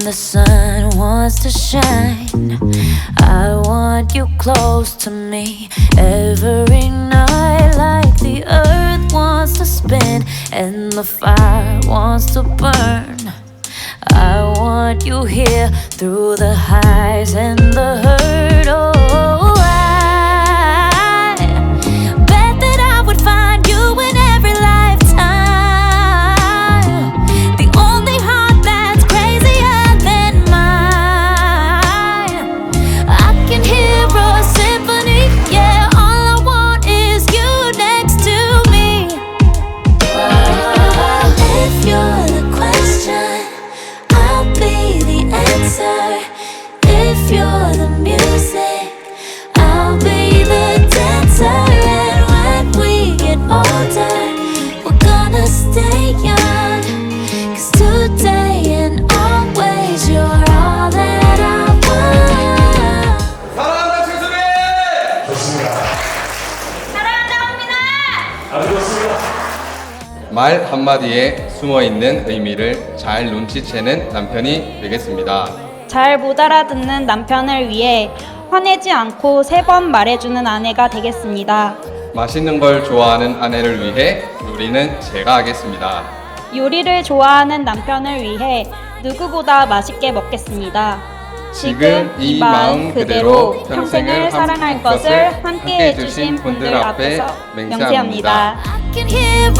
the sun wants to shine. I want you close to me every night, like the earth wants to spin and the fire wants to burn. I want you here through the highs and the 말 한마디에 숨어 있는 의미를 잘 눈치채는 남편이 되겠습니다. 잘 못 알아듣는 남편을 위해 화내지 않고 세 번 말해주는 아내가 되겠습니다. 맛있는 걸 좋아하는 아내를 위해 요리는 제가 하겠습니다. 요리를 좋아하는 남편을 위해 누구보다 맛있게 먹겠습니다. 지금 이 마음 그대로 평생을 사랑할 것을 함께 해주신 분들 앞에 맹세합니다. I can hear